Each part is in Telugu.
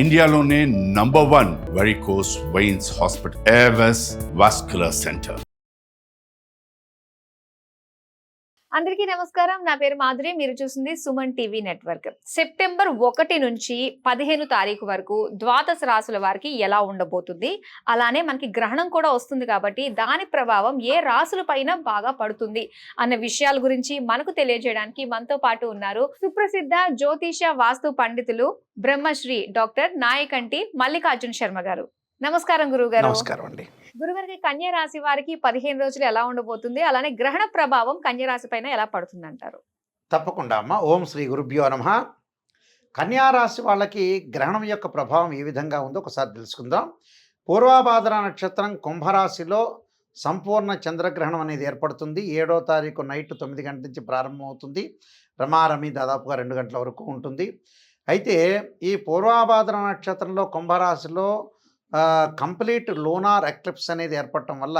ఇండియాలోనే number one varicose veins hospital Avis vascular centre. అందరికీ నమస్కారం. నా పేరు మాధురి. మీరు చూసింది సుమన్ టీవీ నెట్వర్క్. సెప్టెంబర్ ఒకటి నుంచి పదిహేను తారీఖు వరకు ద్వాదశ రాసుల వారికి ఎలా ఉండబోతుంది? అలానే మనకి గ్రహణం కూడా వస్తుంది కాబట్టి దాని ప్రభావం ఏ రాసుల పైన బాగా పడుతుంది అన్న విషయాల గురించి మనకు తెలియజేయడానికి మనతో పాటు ఉన్నారు సుప్రసిద్ధ జ్యోతిష వాస్తు పండితులు బ్రహ్మశ్రీ డాక్టర్ నాయకంటి మల్లికార్జున శర్మ గారు. నమస్కారం గురువు గారు నమస్కారం అండి. గురుగారికి కన్యా రాశి వారికి పదిహేను రోజులు ఎలా ఉండబోతుంది? అలానే గ్రహణ ప్రభావం కన్యా రాశి పైన ఎలా పడుతుంది అంటారు తప్పకుండా అమ్మ. ఓం శ్రీ గురుభ్యో నమ. కన్యారాశి వాళ్ళకి గ్రహణం యొక్క ప్రభావం ఏ విధంగా ఉందో ఒకసారి తెలుసుకుందాం. పూర్వాభాద్ర నక్షత్రం కుంభరాశిలో సంపూర్ణ చంద్రగ్రహణం అనేది ఏర్పడుతుంది. ఏడో తారీఖు నైట్ తొమ్మిది గంటల నుంచి ప్రారంభమవుతుంది. రమారమి దాదాపుగా రెండు గంటల వరకు ఉంటుంది. అయితే ఈ పూర్వాభాద్ర నక్షత్రంలో కుంభరాశిలో కంప్లీట్ లోనార్ ఎక్లిప్స్ అనేది ఏర్పడటం వల్ల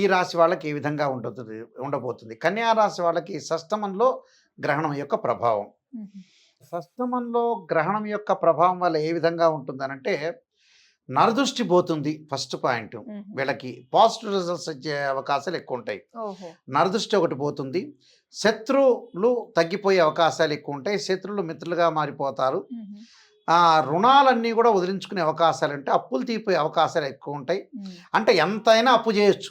ఈ రాశి వాళ్ళకి ఏ విధంగా ఉంటుంది ఉండబోతుంది. కన్యా రాశి వాళ్ళకి షష్టమంలో గ్రహణం యొక్క ప్రభావం. షష్టమంలో గ్రహణం యొక్క ప్రభావం వల్ల ఏ విధంగా ఉంటుందనంటే నరదృష్టి పోతుంది ఫస్ట్ పాయింట్. వీళ్ళకి పాజిటివ్ రిజల్ట్స్ వచ్చే అవకాశాలు ఎక్కువ ఉంటాయి. నరదృష్టి ఒకటి పోతుంది. శత్రువులు తగ్గిపోయే అవకాశాలు ఎక్కువ ఉంటాయి. శత్రువులు మిత్రులుగా మారిపోతారు. రుణాలన్నీ కూడా వదిలించుకునే అవకాశాలు ఉంటాయి అప్పులు తీపోయే అవకాశాలు ఎక్కువ ఉంటాయి. అంటే ఎంతైనా అప్పు చేయొచ్చు.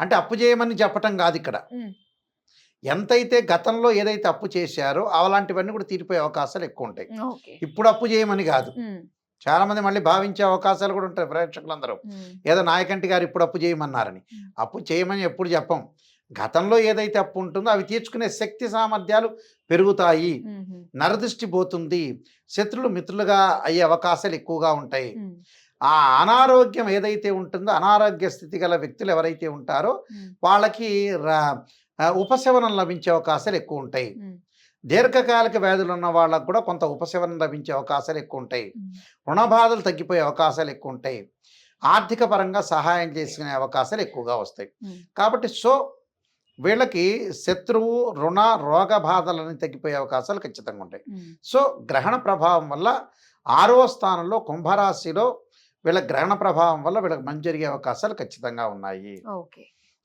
అంటే అప్పు చేయమని చెప్పటం కాదు ఇక్కడ. ఎంతైతే గతంలో ఏదైతే అప్పు చేశారో అలాంటివన్నీ కూడా తీరిపోయే అవకాశాలు ఎక్కువ ఉంటాయి. ఇప్పుడు అప్పు చేయమని కాదు. చాలా మంది మళ్ళీ భావించే అవకాశాలు కూడా ఉంటాయి ప్రేక్షకులందరూ. ఏదో నాయకంటి గారు ఇప్పుడు అప్పు చేయమన్నారని. అప్పు చేయమని ఎప్పుడు చెప్పం. గతంలో ఏదైతే అప్పు ఉంటుందో అవి తీర్చుకునే శక్తి సామర్థ్యాలు పెరుగుతాయి. నరదృష్టి పోతుంది. శత్రులు మిత్రులుగా అయ్యే అవకాశాలు ఎక్కువగా ఉంటాయి. ఆ అనారోగ్యం ఏదైతే ఉంటుందో అనారోగ్య స్థితి గల వ్యక్తులు ఎవరైతే ఉంటారో వాళ్ళకి ఉపశమనం లభించే అవకాశాలు ఎక్కువ ఉంటాయి. దీర్ఘకాలిక వ్యాధులు ఉన్న వాళ్ళకు కూడా కొంత ఉపశమనం లభించే అవకాశాలు ఎక్కువ ఉంటాయి. రుణ బాధలు తగ్గిపోయే అవకాశాలు ఎక్కువ ఉంటాయి. ఆర్థిక పరంగా సహాయం చేసుకునే అవకాశాలు ఎక్కువగా వస్తాయి. కాబట్టి సో వీళ్ళకి శత్రువు రుణ రోగ బాధలని తగ్గిపోయే అవకాశాలు ఖచ్చితంగా ఉంటాయి. సో గ్రహణ ప్రభావం వల్ల ఆరో స్థానంలో కుంభరాశిలో వీళ్ళ గ్రహణ ప్రభావం వల్ల వీళ్ళకి మంచి జరిగే అవకాశాలు ఖచ్చితంగా ఉన్నాయి.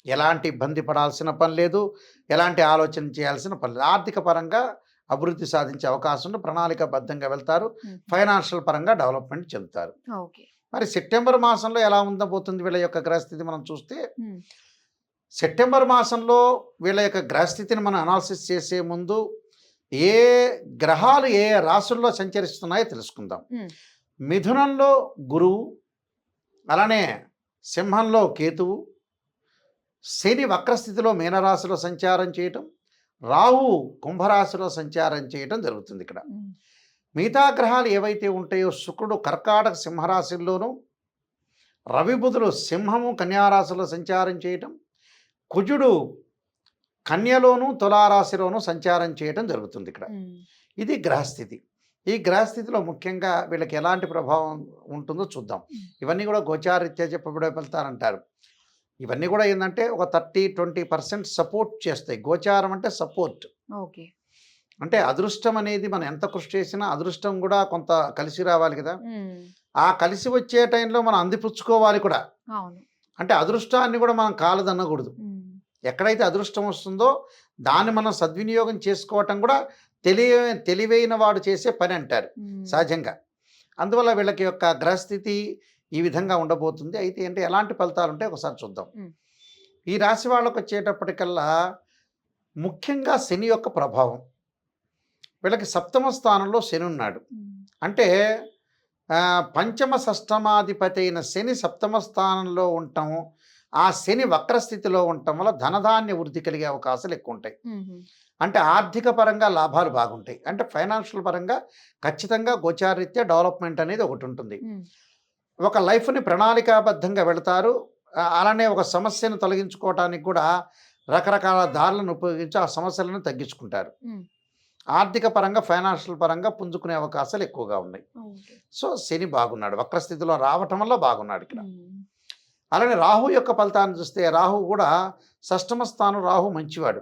ఎలాంటి ఇబ్బంది పడాల్సిన పని లేదు. ఎలాంటి ఆలోచన చేయాల్సిన పని లేదు. ఆర్థిక పరంగా అభివృద్ధి సాధించే అవకాశం ప్రణాళికాబద్ధంగా వెళ్తారు. ఫైనాన్షియల్ పరంగా డెవలప్మెంట్ చెందుతారు. మరి సెప్టెంబర్ మాసంలో ఎలా ఉండబోతుంది వీళ్ళ యొక్క గ్రహస్థితి మనం చూస్తే సెప్టెంబర్ మాసంలో వీళ్ళ యొక్క గ్రహస్థితిని మనం అనాలిసిస్ చేసే ముందు ఏ గ్రహాలు ఏ రాశుల్లో సంచరిస్తున్నాయో తెలుసుకుందాం. మిథునంలో గురువు అలానే సింహంలో కేతువు శని వక్రస్థితిలో మీనరాశిలో సంచారం చేయటం రాహు కుంభరాశిలో సంచారం చేయటం జరుగుతుంది ఇక్కడ. మిగతా గ్రహాలు ఏవైతే ఉంటాయో శుక్రుడు కర్కాటక సింహరాశిల్లోనూ రవి బుధులు సింహము కన్యారాశిలో సంచారం చేయటం కుజుడు కన్యలోను తులారాశిలోనూ సంచారం చేయటం జరుగుతుంది ఇక్కడ. ఇది గ్రహస్థితి. ఈ గ్రహస్థితిలో ముఖ్యంగా వీళ్ళకి ఎలాంటి ప్రభావం ఉంటుందో చూద్దాం. ఇవన్నీ కూడా గోచారీత్యా చెప్పబడే వెళ్తారంటారు ఇవన్నీ కూడా ఏంటంటే ఒక థర్టీ ట్వంటీ పర్సెంట్ సపోర్ట్ చేస్తాయి. గోచారం అంటే సపోర్ట్. ఓకే. అంటే అదృష్టం అనేది మనం ఎంత కృషి చేసినా అదృష్టం కూడా కొంత కలిసి రావాలి కదా. ఆ కలిసి వచ్చే టైంలో మనం అందిపుచ్చుకోవాలి కూడా. అంటే అదృష్టాన్ని కూడా మనం కాలదన్నకూడదు. ఎక్కడైతే అదృష్టం వస్తుందో దాన్ని మనం సద్వినియోగం చేసుకోవటం కూడా తెలియ తెలివైన వాడు చేసే పని అంటారు సహజంగా. అందువల్ల వీళ్ళకి యొక్క గ్రహస్థితి ఈ విధంగా ఉండబోతుంది. అయితే ఏంటి ఎలాంటి ఫలితాలు ఉంటాయి ఒకసారి చూద్దాం. ఈ రాశి వాళ్ళకు వచ్చేటప్పటికల్లా ముఖ్యంగా శని యొక్క ప్రభావం. వీళ్ళకి సప్తమ స్థానంలో శని ఉన్నాడు. అంటే పంచమ షష్టమాధిపతి అయిన శని సప్తమ స్థానంలో ఉండటం ఆ శని వక్రస్థితిలో ఉండటం వల్ల ధనధాన్య వృద్ధి కలిగే అవకాశాలు ఎక్కువ ఉంటాయి అంటే ఆర్థిక పరంగా లాభాలు బాగుంటాయి. అంటే ఫైనాన్షియల్ పరంగా ఖచ్చితంగా గోచారీత్యా డెవలప్మెంట్ అనేది ఒకటి ఉంటుంది. ఒక లైఫ్ని ప్రణాళికాబద్ధంగా వెళతారు. అలానే ఒక సమస్యను తొలగించుకోవడానికి కూడా రకరకాల దారులను ఉపయోగించి ఆ సమస్యలను తగ్గించుకుంటారు. ఆర్థిక పరంగా ఫైనాన్షియల్ పరంగా పుంజుకునే అవకాశాలు ఎక్కువగా ఉన్నాయి. సో శని బాగున్నాడు. వక్రస్థితిలో రావటం వల్ల బాగున్నాడు ఇక్కడ. అలానే రాహు యొక్క ఫలితాన్ని చూస్తే రాహు కూడా షష్టమ స్థానం రాహు మంచివాడు.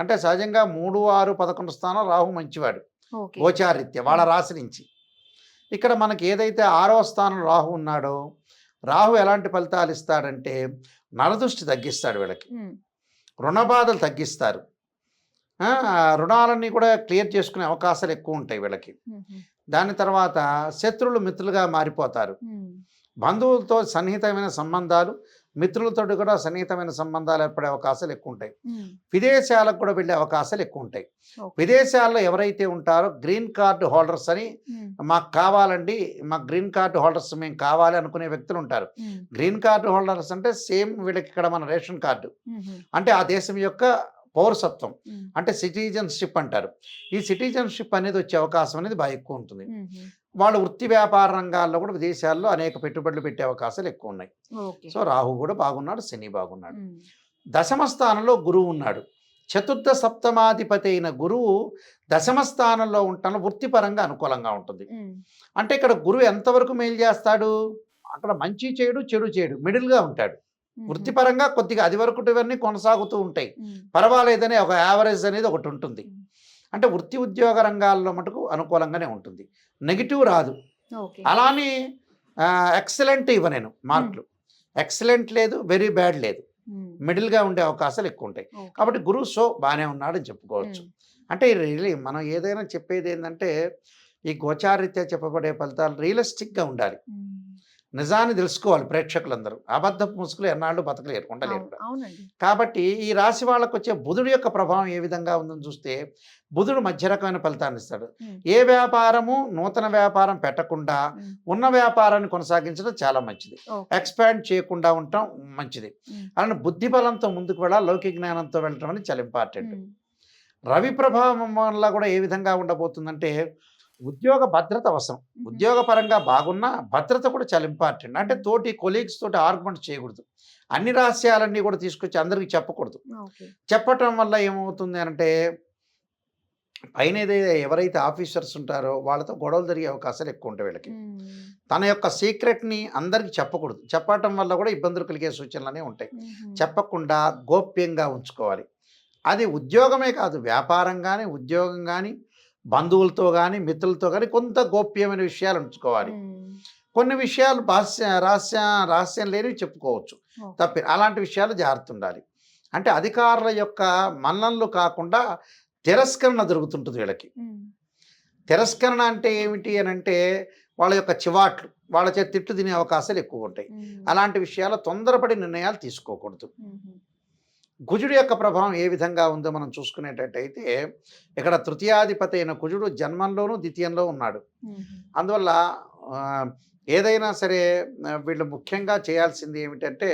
అంటే సహజంగా మూడు ఆరు పదకొండు స్థానం రాహు మంచివాడు. గోచారిత్య వాళ్ళ రాశి నుంచి. ఇక్కడ మనకి ఏదైతే ఆరో స్థానం రాహు ఉన్నాడో రాహు ఎలాంటి ఫలితాలు ఇస్తాడంటే నరదృష్టి తగ్గిస్తాడు వీళ్ళకి. ఉమ్, రుణ బాధలు తగ్గిస్తారు. రుణాలన్నీ కూడా క్లియర్ చేసుకునే అవకాశాలు ఎక్కువ ఉంటాయి వీళ్ళకి. దాని తర్వాత శత్రువులు మిత్రులుగా మారిపోతారు. బంధువులతో సన్నిహితమైన సంబంధాలు మిత్రులతో కూడా సన్నిహితమైన సంబంధాలు ఏర్పడే అవకాశాలు ఎక్కువ ఉంటాయి విదేశాలకు కూడా వెళ్ళే అవకాశాలు ఎక్కువ ఉంటాయి. విదేశాల్లో ఎవరైతే ఉంటారో గ్రీన్ కార్డు హోల్డర్స్ అని మాకు కావాలండి మాకు గ్రీన్ కార్డు హోల్డర్స్ మేము కావాలి అనుకునే వ్యక్తులు ఉంటారు. గ్రీన్ కార్డు హోల్డర్స్ అంటే సేమ్ వీళ్ళకి ఇక్కడ మన రేషన్ కార్డు. అంటే ఆ దేశం యొక్క పౌరసత్వం. అంటే సిటిజన్షిప్ అంటారు. ఈ సిటిజన్షిప్ అనేది వచ్చే అవకాశం అనేది బాగా ఎక్కువ ఉంటుంది. వాళ్ళు వృత్తి వ్యాపార రంగాల్లో కూడా విదేశాల్లో అనేక పెట్టుబడులు పెట్టే అవకాశాలు ఎక్కువ ఉన్నాయి. సో రాహు కూడా బాగున్నాడు శని బాగున్నాడు. దశమ స్థానంలో గురువు ఉన్నాడు. చతుర్థ సప్తమాధిపతి అయిన గురువు దశమ స్థానంలో ఉండటం వృత్తిపరంగా అనుకూలంగా ఉంటుంది. అంటే ఇక్కడ గురువు ఎంతవరకు మేలు చేస్తాడు? అక్కడ మంచి చేయడు చెడు చేయడు మిడిల్గా ఉంటాడు. వృత్తిపరంగా కొద్దిగా అది వరకు ఇవన్నీ కొనసాగుతూ ఉంటాయి. పర్వాలేదనే ఒక యావరేజ్ అనేది ఒకటి ఉంటుంది. అంటే వృత్తి ఉద్యోగ రంగాల్లో మటుకు అనుకూలంగానే ఉంటుంది. నెగిటివ్ రాదు. అలానే ఎక్సలెంట్ ఇవ్వ నేను మార్కులు. ఎక్సలెంట్ లేదు వెరీ బ్యాడ్ లేదు. మిడిల్గా ఉండే అవకాశాలు ఎక్కువ ఉంటాయి. కాబట్టి గురువు సో బాగానే ఉన్నాడని చెప్పుకోవచ్చు. అంటే రియలీ మనం ఏదైనా చెప్పేది ఏంటంటే ఈ గోచారీత్యా చెప్పబడే ఫలితాలు రియలిస్టిక్గా ఉండాలి. నిజాన్ని తెలుసుకోవాలి ప్రేక్షకులందరూ. అబద్ధపు ముసుగులు ఎన్నాళ్ళు బతకలేరు ఉండలేరు కాబట్టి ఈ రాశి వాళ్ళకు వచ్చే బుధుడి యొక్క ప్రభావం ఏ విధంగా ఉందని చూస్తే బుధుడు మధ్య రకమైన ఫలితాన్ని ఇస్తాడు. ఏ వ్యాపారము నూతన వ్యాపారం పెట్టకుండా ఉన్న వ్యాపారాన్ని కొనసాగించడం చాలా మంచిది. ఎక్స్పాండ్ చేయకుండా ఉండటం మంచిది. అలానే బుద్ధి బలంతో ముందుకు వెళ్ళాలి లౌకిక జ్ఞానంతో వెళ్ళటం అనేది చాలా ఇంపార్టెంట్. రవి ప్రభావం వల్ల కూడా ఏ విధంగా ఉండబోతుందంటే ఉద్యోగ భద్రత అవసరం. ఉద్యోగపరంగా బాగున్నా భద్రత కూడా చాలా ఇంపార్టెంట్ అంటే తోటి కొలీగ్స్ తోటి ఆర్గ్యుమెంట్ చేయకూడదు. అన్ని రహస్యాలన్నీ కూడా తీసుకొచ్చి అందరికీ చెప్పకూడదు. చెప్పటం వల్ల ఏమవుతుంది అంటే పైన ఏదైతే ఎవరైతే ఆఫీసర్స్ ఉంటారో వాళ్ళతో గొడవలు జరిగే అవకాశాలు ఎక్కువ ఉంటాయి వీళ్ళకి. తన యొక్క సీక్రెట్ని అందరికీ చెప్పకూడదు. చెప్పటం వల్ల కూడా ఇబ్బందులు కలిగే సూచనలనే ఉంటాయి. చెప్పకుండా గోప్యంగా ఉంచుకోవాలి. అది ఉద్యోగమే కాదు వ్యాపారం కానీ ఉద్యోగం కానీ బంధువులతో కానీ మిత్రులతో కానీ కొంత గోప్యమైన విషయాలు ఉంచుకోవాలి. కొన్ని విషయాలు భాష్య రహస్య రహస్యం లేనివి చెప్పుకోవచ్చు. తప్పి అలాంటి విషయాలు జాగ్రత్త ఉండాలి. అంటే అధికారుల యొక్క మన్ననలు కాకుండా తిరస్కరణ జరుగుతుంటుంది వీళ్ళకి. తిరస్కరణ అంటే ఏమిటి అని అంటే వాళ్ళ యొక్క చివాట్లు వాళ్ళ చేతి తిట్టు తినే అవకాశాలు ఎక్కువ ఉంటాయి. అలాంటి విషయాలు తొందరపడి నిర్ణయాలు తీసుకోకూడదు. కుజుడు యొక్క ప్రభావం ఏ విధంగా ఉందో మనం చూసుకునేటట్టయితే ఇక్కడ తృతీయాధిపతి అయిన కుజుడు జన్మంలోనూ ద్వితీయంలో ఉన్నాడు. అందువల్ల ఏదైనా సరే వీళ్ళు ముఖ్యంగా చేయాల్సింది ఏమిటంటే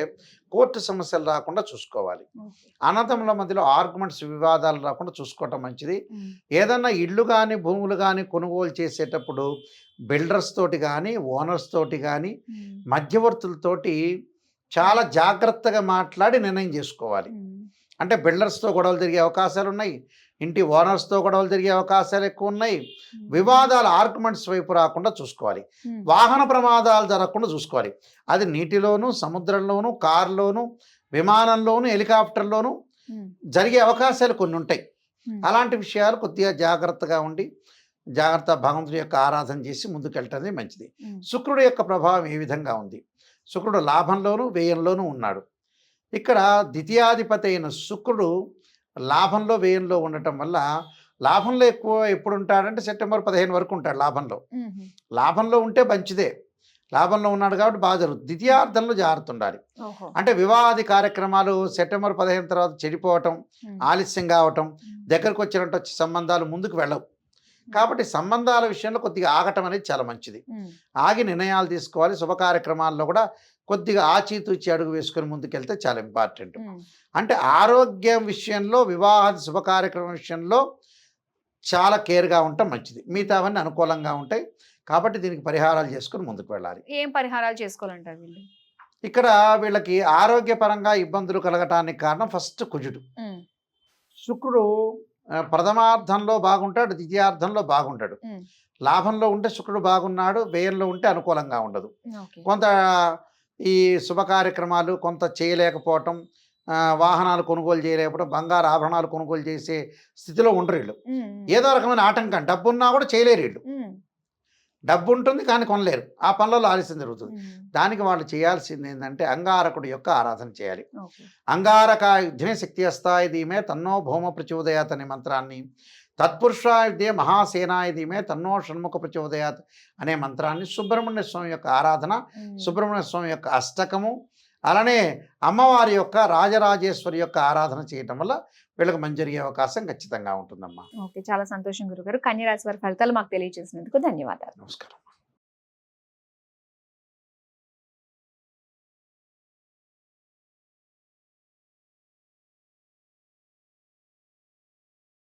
కోర్టు సమస్యలు రాకుండా చూసుకోవాలి. అన్నదమ్ముల మధ్యలో ఆర్గ్యుమెంట్స్ వివాదాలు రాకుండా చూసుకోవటం మంచిది. ఏదన్నా ఇల్లు కానీ భూములు కానీ కొనుగోలు చేసేటప్పుడు బిల్డర్స్ తోటి కానీ ఓనర్స్ తోటి కానీ మధ్యవర్తులతోటి చాలా జాగ్రత్తగా మాట్లాడి నిర్ణయం చేసుకోవాలి. అంటే బిల్డర్స్తో గొడవలు జరిగే అవకాశాలు ఉన్నాయి ఇంటి ఓనర్స్తో గొడవలు జరిగే అవకాశాలు ఎక్కువ ఉన్నాయి వివాదాలు ఆర్గ్యుమెంట్స్ వైపు రాకుండా చూసుకోవాలి. వాహన ప్రమాదాలు జరగకుండా చూసుకోవాలి. అది నీటిలోను సముద్రంలోను కారులోను విమానంలోను హెలికాప్టర్లోను జరిగే అవకాశాలు కొన్ని ఉంటాయి అలాంటి విషయాలు కొద్దిగా జాగ్రత్తగా ఉండి జాగ్రత్త భగవంతుడి యొక్క ఆరాధన చేసి ముందుకెళ్ళటమే మంచిది. శుక్రుడు యొక్క ప్రభావం ఏ విధంగా ఉంది? శుక్రుడు లాభంలోను వ్యయంలోనూ ఉన్నాడు. ఇక్కడ ద్వితీయాధిపతి అయిన శుక్రుడు లాభంలో వ్యయంలో ఉండటం వల్ల లాభంలో ఎక్కువ ఎప్పుడు ఉంటాడంటే సెప్టెంబర్ పదిహేను వరకు ఉంటాడు లాభంలో. లాభంలో ఉంటే మంచిదే. లాభంలో ఉన్నాడు కాబట్టి బాగా జరుగుతుంది ద్వితీయార్థంలో జాగ్రత్త ఉండాలి. అంటే వివాహాది కార్యక్రమాలు సెప్టెంబర్ పదిహేను తర్వాత చెడిపోవటం ఆలస్యం కావటం దగ్గరకు వచ్చినట్టు వచ్చి సంబంధాలు ముందుకు వెళ్ళవు. కాబట్టి సంబంధాల విషయంలో కొద్దిగా ఆగటం అనేది చాలా మంచిది. ఆగి నిర్ణయాలు తీసుకోవాలి. శుభ కార్యక్రమాల్లో కూడా కొద్దిగా ఆచితూచి అడుగు వేసుకొని ముందుకెళ్తే చాలా ఇంపార్టెంట్. అంటే ఆరోగ్యం విషయంలో వివాహాది శుభ కార్యక్రమం విషయంలో చాలా కేర్గా ఉండటం మంచిది. మిగతావన్నీ అనుకూలంగా ఉంటాయి. కాబట్టి దీనికి పరిహారాలు చేసుకొని ముందుకు వెళ్ళాలి. ఏం పరిహారాలు చేసుకోవాలంటారు వీళ్ళు? ఇక్కడ వీళ్ళకి ఆరోగ్యపరంగా ఇబ్బందులు కలగటానికి కారణం ఫస్ట్ కుజుడు. శుక్రుడు ప్రథమార్థంలో బాగుంటాడు ద్వితీయార్థంలో బాగుంటాడు లాభంలో ఉంటే శుక్రుడు బాగున్నాడు వ్యయంలో ఉంటే అనుకూలంగా ఉండదు. కొంత ఈ శుభ కార్యక్రమాలు కొంత చేయలేకపోవటం వాహనాలు కొనుగోలు చేయలేకపోవడం బంగారు ఆభరణాలు కొనుగోలు చేసే స్థితిలో ఉండరు వీళ్ళు. ఏదో రకమైన ఆటంకం. డబ్బున్నా కూడా చేయలేరు వీళ్ళు. డబ్బు ఉంటుంది కానీ కొనలేరు. ఆ పనులలో ఆలస్యం జరుగుతుంది. దానికి వాళ్ళు చేయాల్సింది ఏంటంటే అంగారకుడి యొక్క ఆరాధన చేయాలి. ఓకే. అంగారకాయుధ్యే శక్తి అస్తాయ ధీమే తన్నో భౌమ ప్రచోదయాత్ అనే మంత్రాన్ని తత్పురుషాయుధ్యే మహాసేనాయుధీమే తన్నో షణ్ముఖ ప్రచోదయాత్ అనే మంత్రాన్ని సుబ్రహ్మణ్య స్వామి యొక్క ఆరాధన. సుబ్రహ్మణ్య స్వామి యొక్క అష్టకము అలానే అమ్మవారి యొక్క రాజరాజేశ్వరి యొక్క ఆరాధన చేయటం వల్ల వీళ్ళకి మంచి జరిగే అవకాశం ఖచ్చితంగా ఉంటుందమ్మా. ఓకే చాలా సంతోషం గురుగారు. కన్యరాశి వారి ఫలితాలు మాకు తెలియజేసినందుకు ధన్యవాదాలు. నమస్కారం